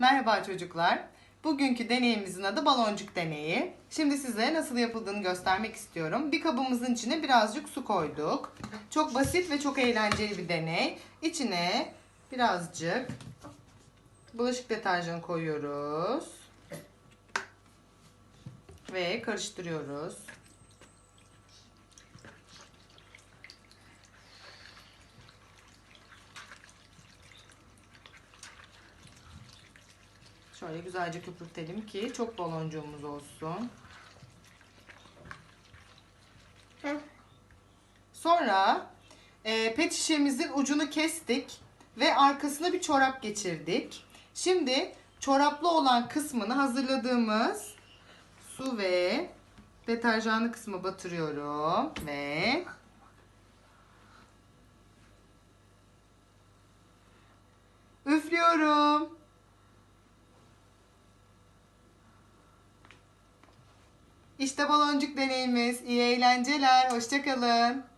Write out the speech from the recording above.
Merhaba çocuklar. Bugünkü deneyimizin adı baloncuk deneyi. Şimdi size nasıl yapıldığını göstermek istiyorum. Bir kabımızın içine birazcık su koyduk. Çok basit ve çok eğlenceli bir deney. İçine birazcık bulaşık deterjanı koyuyoruz. Ve karıştırıyoruz. Şöyle güzelce köpürtelim ki çok baloncuğumuz olsun. Sonra e, pet şişemizin ucunu kestik ve arkasına bir çorap geçirdik. Şimdi çoraplı olan kısmını hazırladığımız su ve deterjanlı kısmı batırıyorum ve üflüyorum. İşte baloncuk deneyimiz. İyi eğlenceler. Hoşçakalın.